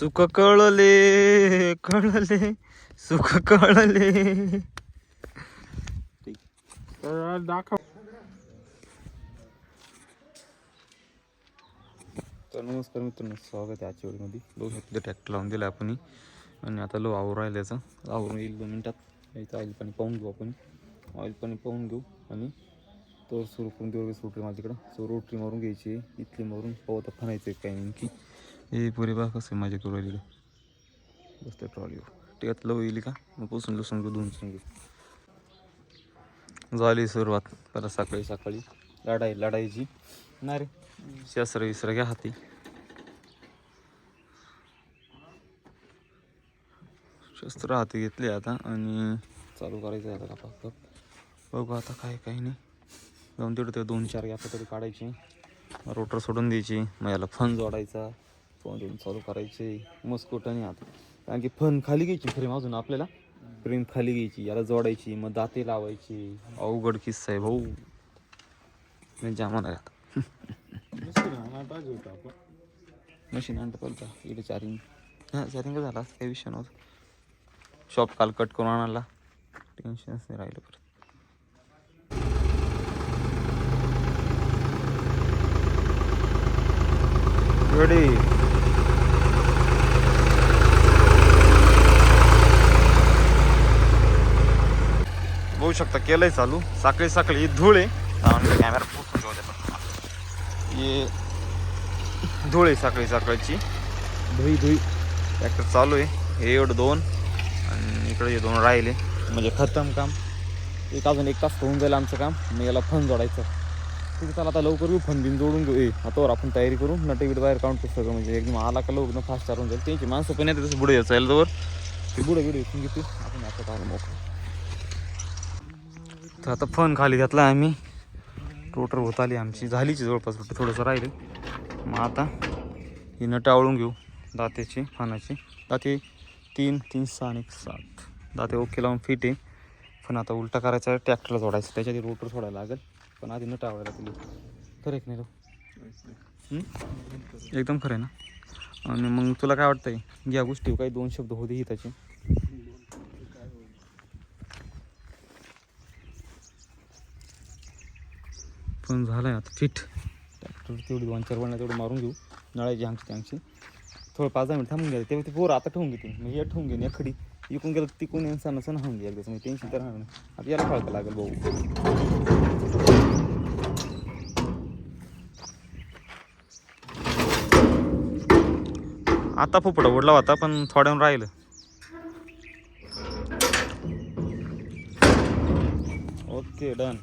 सुख कळले कळले सुख कळले. तर दाखव तर नमस्कार मित्रांनो स्वागत आहे आजच्या वेळेमध्ये बघू शकतो ट्रॅक्टर लावून दिला आपण. आणि आता लो आवर राहिल्याचं आवरून येईल दोन मिनटात याचं ऑइल पाणी पाहून घेऊ आपण. ऑइल पाणी पाहून घेऊ आणि तर सुरू करून देऊ रोटरी माझ्याकडं. सो रोटरी मारून घ्यायची इथली मारून पाहू आता फणायचं काय नेमकी. हे पुरे बा कसं आहे माझ्या करू राहिलेलं बसतं ट्रॉलीवर टिकत लव येईल का? मग पुसून लसून घेऊ दोन घेऊ. झाली सुरुवात. परत सकाळी सकाळी लढाई लढाईची. नाही रे शस्त्र विसर घ्या हाती. शस्त्र हाती घेतले आता आणि चालू करायचं आहे आता फक्त बघू आता काय काही नाही. जाऊन तेवढं ते दोन चार गॅप तरी काढायची. रोटर सोडून द्यायची. मग याला फन जोडायचा. फोन चालू करायचे. मस्कोटाने आता. कारण की फन खाली घ्यायची फ्रेम अजून आपल्याला. फ्रेम खाली घ्यायची याला जोडायची मग दाते लावायची. अवघड किस्सा आहे भाऊ. म्हणजे जामा नाही आता. पाहिजे आपण मशीन आणतं पडतं इकडे चार्जिंग हां चार्जिंग झाला काही विषय नव्हता. शॉप काल कट करून आणायला टेन्शनच नाही राहिलं परत. Ready? बघू शकता केलंय चालू. साखळी साखळी धूळ आहे. कॅमेरा पोचून हे धूळ आहे साखळी साखळीची. धुई धुई. ट्रॅक्टर चालू आहे. हे एवढं दोन. आणि इकडे हे दोन राहिले. म्हणजे खतम काम. एक अजून एक तास होऊन जाईल आमचं काम. मग याला फन जोडायचं. आहे चला आता लवकर येऊ. फन बिन जोडून घेऊ. ए हातावर आपण तयारी करू. नट बीट बाहेर काढून सगळं. म्हणजे एकदम आला का लवकर फास्ट चालून जाईल. त्यांची माणसं पण येते तसं पुढे यायचं ते बिडे इथून घेते आपण आता काय मोकळं. तर आता फन खाली घातला आम्ही. रोटर होत आली आमची. झालीची जवळपास फक्त थोडंसं राहिले. मग आता ही नटं आवळून घेऊ. दात्याची फनाची. दाते तीन तीन सहा आणि एक सात. दाते ओके लावून फिट आहे. पण आता उलटा करायचा ट्रॅक्टरला जोडायचं. त्याच्यात रोटर सोडायला लागेल. पण आधी नट आवडायला तुला खरं नाही हो? एकदम खरं आहे ना? आणि मग तुला काय वाटतंय? या गोष्टी काही दोन शब्द होते ही पण झालं आहे आता फिट. ट्रॅक्टर तेवढी दोन चार वळणं तेवढं मारून घेऊ. नळाची आमची त्यांची. थोडं पाच दहा मिनिट थांबून घ्या. तेव्हा ते पोरं आता ठेवून घेते मग या ठेवून घेईन एखादी इकून गेलं तिकून येऊन सण सण होऊन घ्या म्हणजे टेन्शन तर राहणार नाही. आता याला कळतं लागेल भाऊ. आता फुपडा उडला होता पण थोड्याहून राहिलं. Okay done.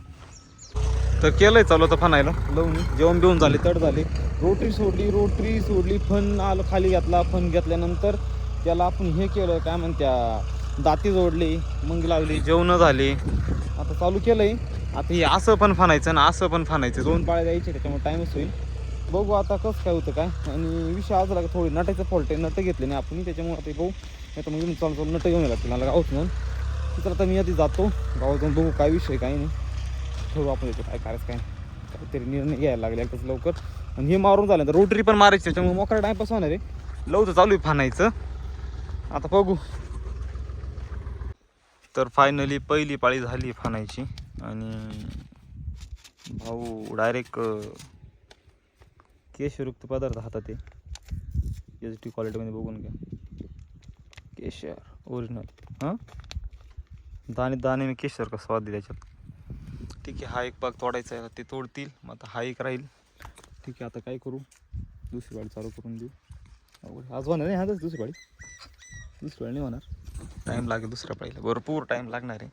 तर केलंय चालू आता फनायला. लावून जेवण बिवून झाले तड झाले. रोटरी सोडली रोटरी सोडली फन आलं खाली घातला फन घेतल्यानंतर त्याला आपण हे केलं काय म्हणत्या दाती जोडली मग लागली जेवणं झाली. आता चालू केलंय. आता हे असं पण फनायचं ना असं पण फनायचं. दोन पाळ्या द्यायचे त्याच्यामुळे टाईमच होईल. बघू आता कसं काय होतं काय. आणि विषय आज लागा थोडी नटाचं फॉल्ट आहे नटं घेतले नाही आपण. त्याच्यामुळे आता बघू नाही तर मग चालू चालू नटं घेऊन येतात मला गावात म्हणून तिथं आता मी आधी जातो. गावात जाऊन बघू काय विषय काय नाही. ठरवू आपण येतो काय करायचं काय काहीतरी निर्णय घ्यायला लागले कसं लवकर. आणि हे मारून झालं तर रोटरी पण मारायची त्याच्यामुळे मोकळा टाईमपास होणार आहे. लवचं चालू आहे फानायचं. आता बघू. तर फायनली पहिली पाळी झाली फानायची. आणि भाऊ डायरेक्ट केशरयुक्त पदार्थ हातात आहे. एच डी क्वालिटीमध्ये बघून घ्या. केशर ओरिजिनल हां? दाणे दाणे मी केशर का स्वाद दिल्याच्यात ठीक आहे हा एक भाग तोडायचा आहे ते तोडतील मग आता हा एक राहील. ठीक आहे आता काय करू? दुसरी वाडी चालू करून देऊ. अवघड. आज होणार नाही हाच दुसरी वाडी दुसरी वाडी नाही होणार. टाईम लागेल दुसऱ्या पाळीला भरपूर टाईम लागणार आहे.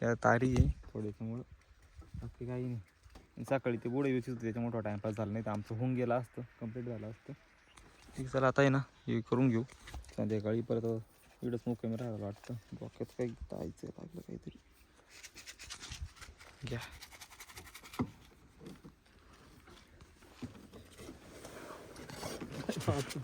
त्या तारी आहे थोड्याच्यामुळं. बाकी काही नाही. सकाळी ते बुडे व्यवस्थित होते त्याच्यामुळे थोडा टाईमपास झाला नाही. तर आमचं होऊन गेलं असतं कंप्लीट झालं असतं. ठीक चला आता आहे ना हे करून घेऊ. संध्याकाळी परत इकडंच मोकळं राहायला वाटतं डोक्यात काही जायचं लागलं काहीतरी. Gel. Rahatım.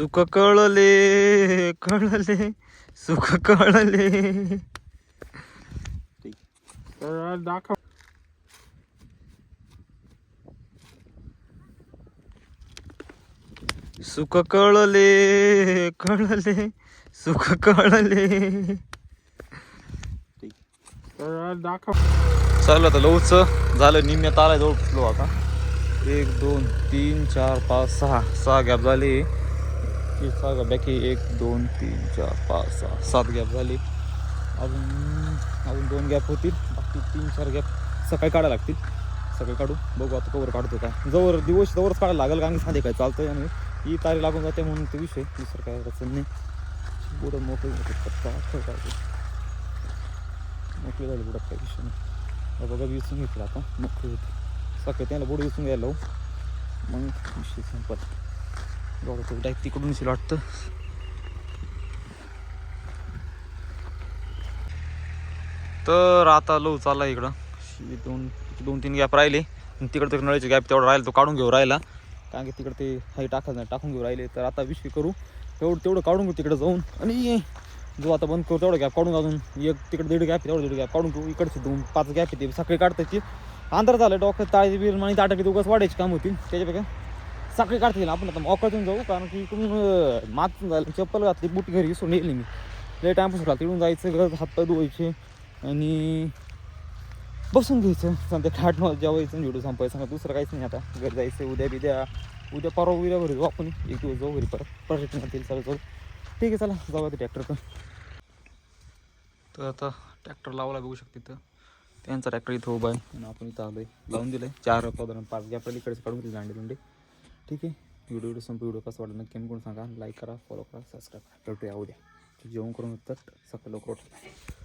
सुख कळले कळले सुख कळले. दाखव सुख कळले कळले सुख कळले. दाखव चाललं आता लवच झालं निम्म्या आलाय जवळ पोचलो आता. एक दोन तीन चार पाच सहा. सहा गॅप झाले. हे सहा बाकी एक दोन तीन चार पाच सहा सात गॅप झाले. अजून अजून दोन गॅप होतील. बाकी तीन चार गॅप सकाळी काढायला लागतील. सकाळी काढू. बघू आता कवर काढतो का जवळ दिवस जवळच काढायला लागेल कारण की साधे काय चालतंय आणि ही तारी लागून जाते म्हणून ते विषय. दुसरं काय अडचण नाही. बुडं मोकळी होते पत्ता मोकळी झाली बुडत काय विषय नाही. बघा विसून घेतलं आता. मोकळी होती. सकाळी त्याला बुडं विसून घ्यायला लावू. मग विषय संपत बघा तो डायरेक्ट तिकडून येशील वाटतं. तर आता लो चालला इकडं. शी दोन दोन तीन गॅप राहिले. आणि तिकडं ते नळीचे गॅप तेवढा राहिला तो काढून घेऊ राहिला. कारण की तिकडे ते हाई टाकायचं टाकून घेऊ राहिले. तर आता विषय करू. तेवढं तेवढं काढून घेऊ तिकडे जाऊन. आणि जो आता बंद करू तेवढं गॅप काढून अजून एक तिकडे दीड गॅप तेवढं दीड गॅप काढून घेऊ इकडचे दोन पाच गॅप येते. सकाळी काढता येतील अंतर झालं डॉक्टर ताळी बिल आणि ताटाकी उगाच वाढायची काम होतील. त्याच्यापेक्षा सकाळी काढता येईल आपण आता मोकळ्यातून जाऊ कारण की इकडून मात चप्पल घातली बूट घरी विसरून येईल मी. लय टाइमपास घालतो तिकडून जायचं गरज हातपाय धुवायचे आणि बसून घ्यायचं. समजा खाट मला जेवायचं व्हिडिओ संपायचं. सांगा दुसरं काहीच नाही आता. घरी जायचं उद्या बिद्या उद्या परवा उद्या घरी जाऊ आपण. एक दिवस जाऊ घरी परत. प्रोजेक्ट येईल चालू जाऊ ठीक आहे चला जाऊ ते ट्रॅक्टर तर आता ट्रॅक्टर लावायला बघू शकते तर त्यांचा ट्रॅक्टर इथं उभा आहे आणि आपण इथं आलोय. लावून आहे चार पदर पाच गॅप इकडेच काढून दिले दांडे दुंडे ठीक आहे? व्हिडिओ व्हिडिओ संप व्हिडिओ कसं वाटलं नक्की कोण सांगा. लाईक करा फॉलो करा सबस्क्राईब करा. भेटूया उद्या. जेवण करून तर सकाळी लवकर उठा.